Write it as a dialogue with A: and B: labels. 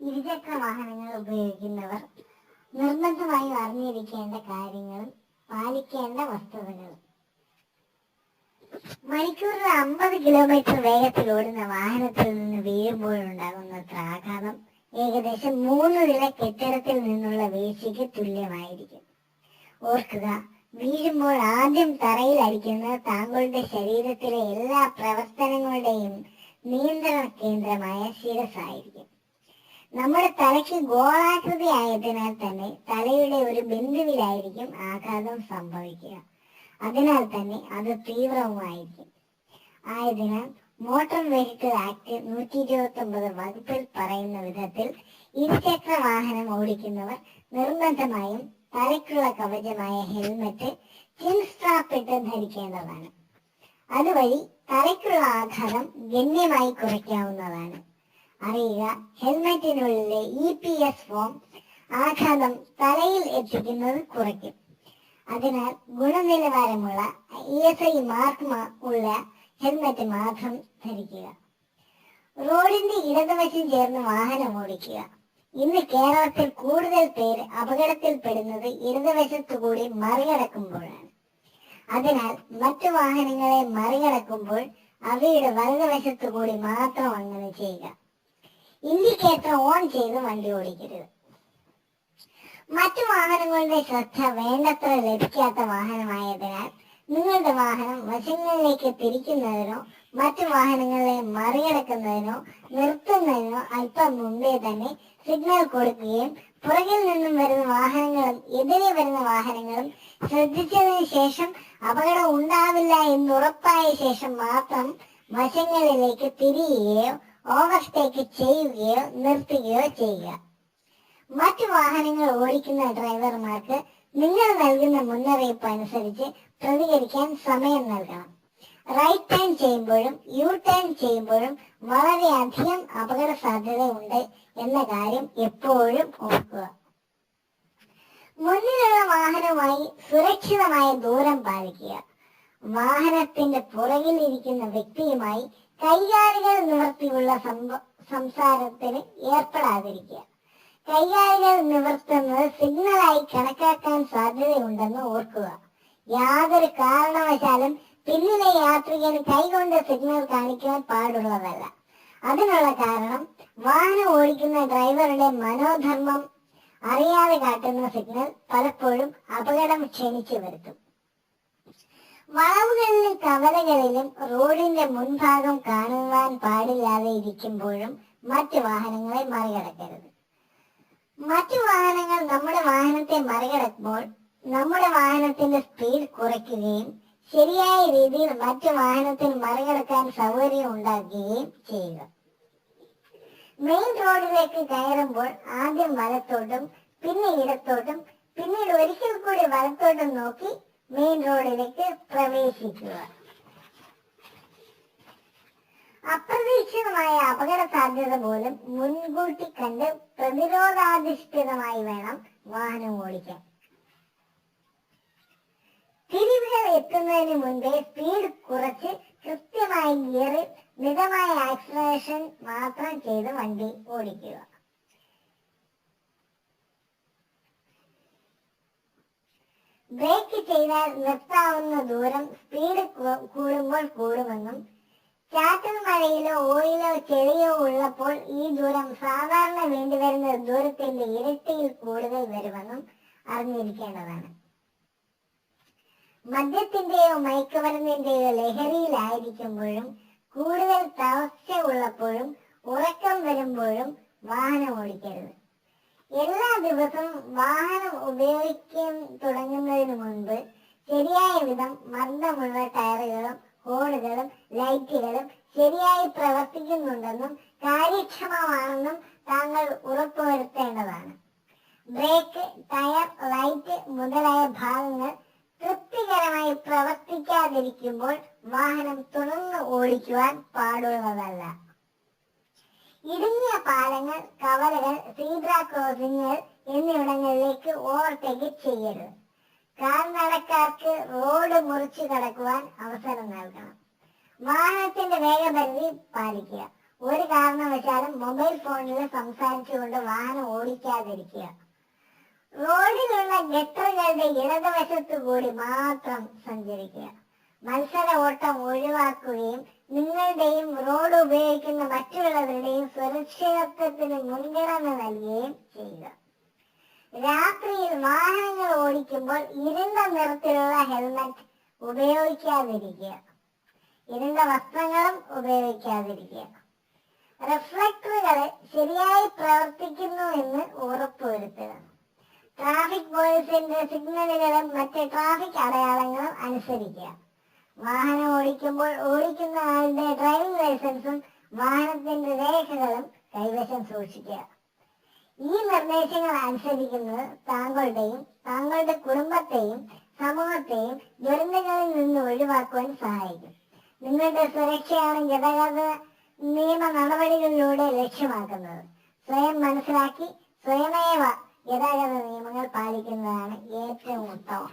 A: ഇരുചക്ര വാഹനങ്ങൾ ഉപയോഗിക്കുന്നവർ നിർബന്ധമായും അറിഞ്ഞിരിക്കേണ്ട കാര്യങ്ങളും പാലിക്കേണ്ട വസ്തുതകളും. മണിക്കൂറിൽ അമ്പത് കിലോമീറ്റർ വേഗത്തിൽ ഓടുന്ന വാഹനത്തിൽ നിന്ന് വീഴുമ്പോഴുണ്ടാകുന്ന ആഘാതം ഏകദേശം മൂന്ന് നില കെട്ടിടത്തിൽ നിന്നുള്ള വീഴ്ചയ്ക്ക് തുല്യമായിരിക്കും. ഓർക്കുക വീഴുമ്പോൾ ആദ്യം തറയിൽ അടിക്കുന്നത് താങ്കളുടെ ശരീരത്തിലെ എല്ലാ പ്രവർത്തനങ്ങളുടെയും നിയന്ത്രണ കേന്ദ്രമായ ശിരസായിരിക്കും. നമ്മുടെ തലയ്ക്ക് ഗോളാകൃതി ആയതിനാൽ തന്നെ തലയുടെ ഒരു ബിന്ദുവിലായിരിക്കും ആഘാതം സംഭവിക്കുക. അതിനാൽ തന്നെ അത് തീവ്രവുമായിരിക്കും. ആയതിനാൽ മോട്ടോർ വെഹിക്കിൾ ആക്ട് നൂറ്റി ഇരുപത്തി ഒമ്പത് വകുപ്പിൽ പറയുന്ന വിധത്തിൽ ഇരുചക്ര വാഹനം ഓടിക്കുന്നവർ നിർബന്ധമായും തലയ്ക്കുള്ള കവചമായ ഹെൽമറ്റ് ചിൻ സ്ട്രാപ്പ് ഇട്ട് ധരിക്കേണ്ടതാണ്. അതുവഴി തലയ്ക്കുള്ള ആഘാതം ഗണ്യമായി കുറയ്ക്കാവുന്നതാണ്. അറിയുക. ഹെൽമറ്റിനുള്ളിലെ ഇ പി എസ് ഫോം ആഘാതം തലയിൽ എത്തിക്കുന്നത് കുറയ്ക്കും. അതിനാൽ ഗുണനിലവാരമുള്ള ഇ എസ് ഐ മാർക്ക് ഉള്ള ഹെൽമറ്റ് മാത്രം ധരിക്കുക. റോഡിന്റെ ഇടതുവശം ചേർന്ന് വാഹനം ഓടിക്കുക. ഇന്ന് കേരളത്തിൽ കൂടുതൽ പേര് അപകടത്തിൽപ്പെടുന്നത് ഇടതുവശത്തു കൂടി മറികടക്കുമ്പോഴാണ്. അതിനാൽ മറ്റു വാഹനങ്ങളെ മറികടക്കുമ്പോൾ അവയുടെ വലതുവശത്തു കൂടി മാത്രം അങ്ങനെ ചെയ്യുക. ഇൻഡിക്കേറ്റർ ഓൺ ചെയ്ത് വണ്ടി ഓടിക്കരുത്. മറ്റു വാഹനങ്ങളുടെ ശ്രദ്ധ വേണ്ടത്ര ലഭിക്കാത്ത വാഹനമായതിനാൽ നിങ്ങളുടെ വാഹനം വശങ്ങളിലേക്ക് തിരിക്കുന്നതിനോ മറ്റു വാഹനങ്ങളെ മറികടക്കുന്നതിനോ നിർത്തുന്നതിനോ അല്പം മുമ്പേ തന്നെ സിഗ്നൽ കൊടുക്കുകയും പുറകിൽ നിന്നും വരുന്ന വാഹനങ്ങളും എതിരെ വരുന്ന വാഹനങ്ങളും ശ്രദ്ധിച്ചതിന് ശേഷം അപകടം ഉണ്ടാവില്ല എന്നുറപ്പായ ശേഷം മാത്രം വശങ്ങളിലേക്ക് തിരിയുകയോ ഓവർടേക്ക് ചെയ്യുകയോ നിർത്തുകയോ ചെയ്യുക. മറ്റു വാഹനങ്ങൾ ഓടിക്കുന്ന ഡ്രൈവർമാർക്ക് നിങ്ങൾ നൽകുന്ന മുന്നറിയിപ്പ് അനുസരിച്ച് പ്രതികരിക്കാൻ സമയം നൽകണം. റൈറ്റ് ടേൺ ചെയ്യുമ്പോഴും യു ടേൺ ചെയ്യുമ്പോഴും വളരെയധികം അപകട സാധ്യത ഉണ്ട് എന്ന കാര്യം എപ്പോഴും ഓർക്കുക. മുന്നിലുള്ള വാഹനവുമായി സുരക്ഷിതമായ ദൂരം പാലിക്കുക. വാഹനത്തിന്റെ പുറകിൽ ഇരിക്കുന്ന വ്യക്തിയുമായി കൈകാലുകൾ നിവർത്തിയുള്ള സംസാരത്തിന് ഏർപ്പെടാതിരിക്കുക. കൈകാലുകൾ നിവർത്തുന്നത് സിഗ്നലായി കണക്കാക്കാൻ സാധ്യതയുണ്ടെന്ന് ഓർക്കുക. യാതൊരു കാരണവശാലും പിന്നിലെ യാത്രികന് കൈകൊണ്ട് സിഗ്നൽ കാണിക്കാൻ പാടുള്ളതല്ല. അതിനുള്ള കാരണം വാഹനം ഓടിക്കുന്ന ഡ്രൈവറുടെ മനോധർമ്മം അറിയാതെ കാട്ടുന്ന സിഗ്നൽ പലപ്പോഴും അപകടം ക്ഷണിച്ചു വരുത്തും. വളവുകളിലും കവലകളിലും റോഡിന്റെ മുൻഭാഗം കാണുവാൻ പാടില്ലാതെ ഇരിക്കുമ്പോഴും മറ്റു വാഹനങ്ങളെ മറികടക്കരുത്. മറ്റു വാഹനങ്ങൾ നമ്മുടെ വാഹനത്തെ മറികടക്കുമ്പോൾ നമ്മുടെ വാഹനത്തിന്റെ സ്പീഡ് കുറയ്ക്കുകയും ശരിയായ രീതിയിൽ മറ്റു വാഹനത്തിന് മറികടക്കാൻ സൗകര്യം ഉണ്ടാക്കുകയും ചെയ്യുക. മെയിൻ റോഡിലേക്ക് കയറുമ്പോൾ ആദ്യം വലത്തോട്ടും പിന്നെ ഇടത്തോട്ടും പിന്നീട് ഒരിക്കൽ കൂടി വലത്തോട്ടും നോക്കി മെയിൻ റോഡിലേക്ക് പ്രവേശിക്കുക. അപ്രതീക്ഷിതമായ അപകട സാധ്യത പോലും മുൻകൂട്ടി കണ്ട് പ്രതിരോധാധിഷ്ഠിതമായി വേണം വാഹനം ഓടിക്കാൻ. തിരിവുകൾ എത്തുന്നതിന് മുൻപേ സ്പീഡ് കുറച്ച് കൃത്യമായ ഗിയറിൽ മിതമായ ആക്സിലറേഷൻ മാത്രം ചെയ്ത് വണ്ടി ഓടിക്കുക. ബ്രേക്ക് ചെയ്താൽ നിർത്താവുന്ന ദൂരം സ്പീഡ് കൂടുമ്പോൾ കൂടുമെന്നും ചാറ്റൽ മഴയിലോ ഓയിലോ ചെളിയോ ഉള്ളപ്പോൾ ഈ ദൂരം സാധാരണ വേണ്ടിവരുന്ന ദൂരത്തിന്റെ ഇരട്ടിയിൽ കൂടുതൽ വരുമെന്നും അറിഞ്ഞിരിക്കേണ്ടതാണ്. മദ്യത്തിന്റെയോ മയക്കുമരുന്നിന്റെയോ ലഹരിയിലായിരിക്കുമ്പോഴും കൂടുതൽ തളർച്ച ഉള്ളപ്പോഴും ഉറക്കം വരുമ്പോഴും വാഹനം ഓടിക്കരുത്. എല്ലാ ദിവസവും വാഹനം ശരിയായ വിധം മർദ്ദമുള്ള ടയറുകളും ഹോളുകളും ലൈറ്റുകളും ശരിയായി പ്രവർത്തിക്കുന്നുണ്ടെന്നും കാര്യക്ഷമമാണെന്നും താങ്കൾ ഉറപ്പുവരുത്തേണ്ടതാണ്. ബ്രേക്ക് ടയർ ലൈറ്റ് മുതലായ ഭാഗങ്ങൾ തൃപ്തികരമായി പ്രവർത്തിക്കാതിരിക്കുമ്പോൾ വാഹനം തുറന്ന് ഓടിക്കുവാൻ പാടുള്ളതല്ല. ഇടുങ്ങിയ പാലങ്ങൾ കവലകൾ സീബ്ര ക്രോസിങ്ങുകൾ എന്നിവിടങ്ങളിലേക്ക് ഓവർടേക്ക് ചെയ്യരുത്. കാൽനടക്കാർക്ക് റോഡ് മുറിച്ചു കടക്കുവാൻ അവസരം നൽകണം. വാഹനത്തിന്റെ വേഗപരിധി പാലിക്കുക. ഒരു കാരണവശാലും മൊബൈൽ ഫോണിൽ സംസാരിച്ചുകൊണ്ട് വാഹനം ഓടിക്കാതിരിക്കുക. റോഡിലുള്ള ഗട്ടറുകളുടെ ഇടതുവശത്തു കൂടി മാത്രം സഞ്ചരിക്കുക. മത്സര ഓട്ടം ഒഴിവാക്കുകയും നിങ്ങളുടെയും റോഡ് ഉപയോഗിക്കുന്ന മറ്റുള്ളവരുടെയും സുരക്ഷിതത്വത്തിന് മുൻഗണന നൽകുകയും ചെയ്യുക. രാത്രിയിൽ വാഹനങ്ങൾ ഓടിക്കുമ്പോൾ ഇരുണ്ട നിറത്തിലുള്ള ഹെൽമറ്റ് ഉപയോഗിക്കാതിരിക്കുക. ഇരുണ്ട വസ്ത്രങ്ങളും ഉപയോഗിക്കാതിരിക്കുക. റിഫ്ലക്ടറുകൾ ശരിയായി പ്രവർത്തിക്കുന്നു എന്ന് ഉറപ്പുവരുത്തുക. ട്രാഫിക് പോലീസിന്റെ സിഗ്നലുകളും മറ്റ് ട്രാഫിക് അടയാളങ്ങളും അനുസരിക്കുക. വാഹനം ഓടിക്കുമ്പോൾ ഓടിക്കുന്ന ആളുടെ ഡ്രൈവിംഗ് ലൈസൻസും വാഹനത്തിന്റെ രേഖകളും കൈവശം സൂക്ഷിക്കുക. ഈ നിർദ്ദേശങ്ങൾ അനുസരിക്കുന്നത് താങ്കളുടെയും താങ്കളുടെ കുടുംബത്തെയും സമൂഹത്തെയും ദുരന്തങ്ങളിൽ നിന്ന് ഒഴിവാക്കുവാൻ സഹായിക്കും. നിങ്ങളുടെ സുരക്ഷയാണ് ഗതാഗത നിയമ നടപടികളിലൂടെ ലക്ഷ്യമാക്കുന്നത്. സ്വയം മനസ്സിലാക്കി സ്വയമേവ ഗതാഗത നിയമങ്ങൾ പാലിക്കുന്നതാണ് ഏറ്റവും ഉത്തമം.